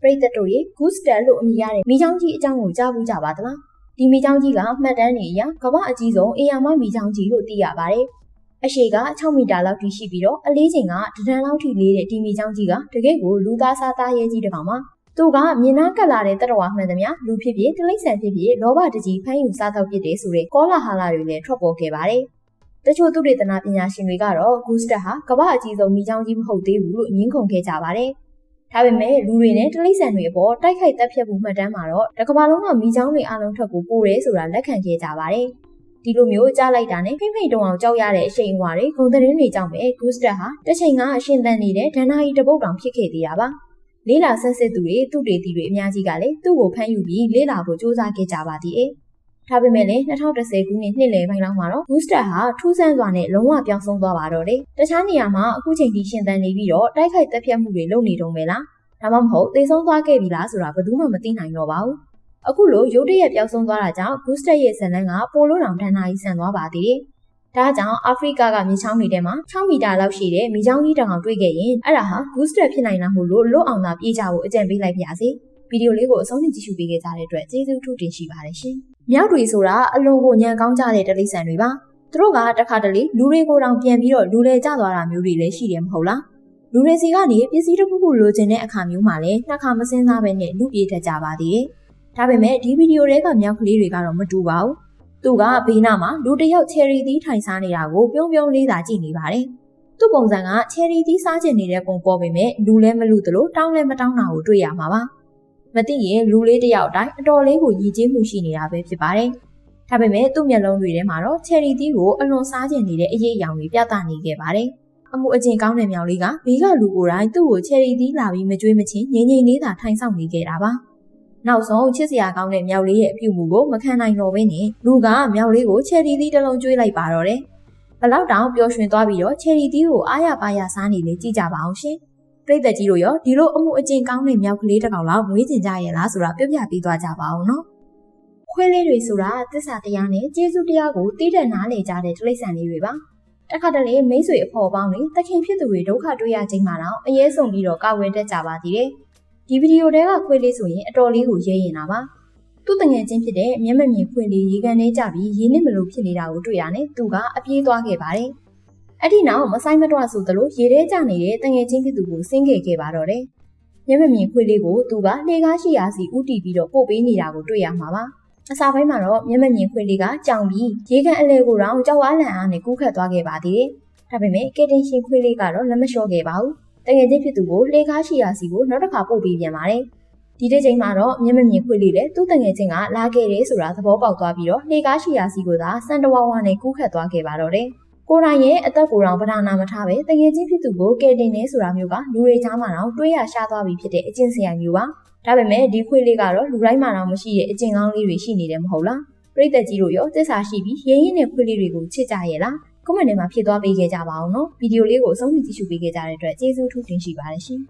ပရိသတ်တို့ရေ Gooster လို့အမည်ရတဲ့မိချောင်းကြီးအကြောင်းကိုကြားဘူးကြပါသလားဒီမိချောင်းကြီးကအမှတ်တမ်းနေအရကမ္ဘာအကြီးဆုံးအေယာမမိချောင်းကြီးလို့သိရပါတယ်အရှိက6မီတာလောက်ထိရှိပြီးတော့အလေးချိန်ကဒဒန်လောက်ထိလေးတဲ့ဒီမိချောင်းကြီးကတကယ့်ကိုလူသားစားသားရဲကြီးတစ်ကောင်ပါသူကမြင်နှကပ်လာတဲ့တရဝါမှန်သမျှလူဖြစ်ဖြစ်တိရစ္ဆာန်ဖြစ်ဖြစ်လောဘတကြီးဖမ်းယူစားတော့ဖြစ်တယ်ဆိုတဲ့ကောလာဟာလာတွေလည်းထွက်ပေါ်ခဲ့ပါတယ်တချို့သူတေသနာပညာရှင်တွေကတော့ဂူစတက်ဟာကမ္ဘာအကြီးဆုံးမိချောင်းကြီးမဟုတ်သေးဘူးလို့ညင်းခုန်ခဲ့ကြပါတယ်။ ဒါပေမဲ့လူတွေနဲ့တိရစ္ဆာန်တွေအပေါ်တိုက်ခိုက်တပ်ဖြတ်မှုမှတ်တမ်းမှာတော့တစ်ကမ္ဘာလုံးကမိချောင်းတွေအလုံးထွက်ကိုပို့ရဲဆိုတာလက်ခံခဲ့ကြပါတယ်။ဒီလိုမျိုးကြားလိုက်တာနဲ့ဖိဖိတုံအောင်ကြောက်ရတဲ့အရှိန်အဝါတွေဂုံသတင်းတွေကြောင့်ပဲဂူစတက်ဟာတစ်ချိန်ကအရှင်သန်နေတဲ့ဒဏ္ဍာရီတပုတ်တောင်ဖြစ်ခဲ့သေးတာပါ။လေးလာဆက်စစ်သူတွေသူတေတီတွေအများကြီးကလည်းသူ့ကိုဖမ်းယူပြီးလေးလာဖို့စူးစမ်းခဲ့ကြပါသေးတယ်။ ဒါပေမဲ့လည်း2010ခုနှစ်နှစ်လယ်ပိုင်းလောက်မှာတော့ Booster ဟာထူးဆန်းစွာနဲ့လုံးဝပြောင်းဆုံးသွားပါတော့တယ်။တခြားနေရာမှာအခုချိန်ထိရှင်သန်နေပြီးတော့တိုက်ခိုက်တပ်ဖြတ်မှုတွေလုပ်နေတုံးပဲလား။ဒါမှမဟုတ်သေဆုံးသွားခဲ့ပြီလားဆိုတာဘယ်သူမှမသိနိုင်တော့ပါဘူး။အခုလိုရုတ်တရက်ပြောင်းဆုံးသွားတာကြောင့် Booster ရဲ့ဇလန်းကပိုလိုတောင်ဒဏ္ဍာရီဆန်သွားပါသေးတယ်။ဒါကြောင့်အာဖရိကကမြေချောင်းတွေထဲမှာ6မီတာလောက်ရှိတဲ့မြေချောင်းကြီးတောင်အောင်တွေ့ခဲ့ရင်အဲ့ဒါဟာ Booster ဖြစ်နိုင်လားမို့လို့လွတ်အောင်သာပြေးကြဖို့အကြံပေးလိုက်ပါရစေ။ဗီဒီယိုလေးကိုအဆုံးထိကြည့်ရှုပေးခဲ့ကြတဲ့အတွက်ကျေးဇူးထူးတင်ရှိပါတယ်ရှင်။ မြောက်တွေဆိုတာအလွန်ကိုညံကောင်းကြတဲ့တလိษံတွေပါသူတို့ကတခါတလေလူတွေကိုတောင်ပြန်ပြီးတော့လူလေကျသွားတာမျိုးတွေလည်းရှိတယ်မဟုတ်လားလူတွေစီကနေပစ္စည်းတစ်ခုခုလိုချင်တဲ့အခါမျိုးမှာလည်းနှစ်ခါမစင်းစားပဲနဲ့လူပြေးထကြပါသေးတယ်ဒါပေမဲ့ဒီဗီဒီယိုတွေကမြောက်ကလေးတွေကတော့မတူပါဘူးသူကဘေးနားမှာလူတစ်ယောက်ချယ်ရီသီးထိုင်စားနေတာကိုပြုံးပြုံးလေးသာကြည့်နေပါတယ်သူ့ပုံစံကချယ်ရီသီးစားချင်နေတဲ့ပုံပေါ်ပေမဲ့လူလည်းမလူသလိုတောင်းလည်းမတောင်းတာကိုတွေ့ရမှာပါ မသိရင်လူလေးတယောက်အတိုင်းအတော်လေးကိုရည်ကြီးမှုရှိနေတာပဲဖြစ်ပါတယ်။ဒါပေမဲ့သူ့မျက်လုံးတွေထဲမှာတော့ချယ်ရီတီးကိုအလွန်စားကျင်နေတဲ့အရေးအယောင်တွေပြသနေခဲ့ပါတယ်။အမှုအကျင့်ကောင်းတဲ့မြောင်လေးကဘေးကလူကိုယ်တိုင်သူ့ကိုချယ်ရီတီးလာပြီးမကြွေးမချင်းငြိမ်ငြိမ်လေးသာထိုင်ဆောင်နေခဲ့တာပါ။နောက်ဆုံးချစ်စရာကောင်းတဲ့မြောက်လေးရဲ့အပြုမှုကိုမခံနိုင်တော့ဘဲနဲ့လူကမြောက်လေးကိုချယ်ရီတီးတစ်လုံးကျွေးလိုက်ပါတော့တယ်။ဘလောက်တောင်ပျော်ရွှင်သွားပြီးတော့ချယ်ရီတီးကိုအားရပါရစားနေလေကြည့်ကြပါအောင်ရှင်။ ပြိသက်ကြီးတို့ရောဒီလိုအမှုအကျင့်ကောင်းတဲ့မြောက်ကလေးတစ်ကောင်လောက်မွေးကျင်ကြရဲ့လားဆိုတာပြပြပေးသွားကြပါအောင်နော်ခွေးလေးတွေဆိုတာသစ္စာတရားနဲ့ကျေးဇူးတရားကိုတည်တဲ့နားလေကြတဲ့တိရစ္ဆာန်လေးတွေပါတခါတလေမိတ်ဆွေအဖော်ပေါင်းတွေတခင်ဖြစ်သူတွေဒုက္ခတွေ့ရခြင်းမှာတော့အရေးဆုံးပြီးတော့ကာဝယ်တတ်ကြပါသေးတယ်ဒီဗီဒီယိုတဲကခွေးလေးဆိုရင်အတော်လေးကိုရဲရင်တာပါသူ့တငယ်ချင်းဖြစ်တဲ့မျက်မမြင်ခွေးလေးရေကန်ထဲကြပြီးရင်းနှီးမလို့ဖြစ်နေတာကိုတွေ့ရနဲ့သူကအပြေးသွားခဲ့ပါတယ် အဲ့ဒီနောက်မဆိုင်မတော့ဆိုသလိုရေထဲကျနေတဲ့တငယ်ချင်းဖြစ်သူကိုဆင်းခဲ့ခဲ့ပါတော့တယ်။မျက်မမြင်ခွေးလေးကိုသူကလှေကားရှိရာစီဥတီပြီးတော့ပို့ပေးနေတာကိုတွေ့ရမှာပါ။အစာပိုင်းမှာတော့မျက်မမြင်ခွေးလေးကကြောင်ပြီးရေကန်အလဲကိုတော့ကြောက်အားလန့်အားနဲ့ကူးခတ်သွားခဲ့ပါသေးတယ်။ဒါပေမဲ့ကယ်တင်ရှင်ခွေးလေးကတော့လက်မလျှော့ခဲ့ပါဘူး။တငယ်ချင်းဖြစ်သူကိုလှေကားရှိရာစီကိုနောက်တစ်ခါပို့ပေးပြန်ပါတယ်။ဒီတဲ့ချိန်မှာတော့မျက်မမြင်ခွေးလေးလည်းသူ့တငယ်ချင်းကလာခဲ့တယ်ဆိုတာသဘောပေါက်သွားပြီးတော့လှေကားရှိရာစီကိုသာစံတဝါဝါနဲ့ကူးခတ်သွားခဲ့ပါတော့တယ်။ ကိုရိုင်းရဲ့အသက်ကိုယ်တော်ဗဒနာမထားပဲတကယ်ချင်းဖြစ်သူကိုကယ်တင်နေဆိုတာမျိုးကလူတွေကြားမှာတော့တွေးရရှားသွားပြီဖြစ်တဲ့အကျင့်စရာမျိုးပါဒါပေမဲ့ဒီခွေလေးကတော့လူတိုင်းမှာတော့မရှိတဲ့အကျင့်ကောင်းလေးတွေရှိနေတယ်မဟုတ်လားပြိတ္တကြီးတို့ရောသစ္စာရှိပြီးရင်းရင်းနဲ့ခွေလေးတွေကိုချစ်ကြရဲ့လားကွန်မန့်ထဲမှာဖြည့်သွားပေးခဲ့ကြပါအောင်နော်ဗီဒီယိုလေးကိုအဆုံးထိကြည့်ရှုပေးခဲ့ကြတဲ့အတွက်ကျေးဇူးထူးတင်ရှိပါတယ်ရှင်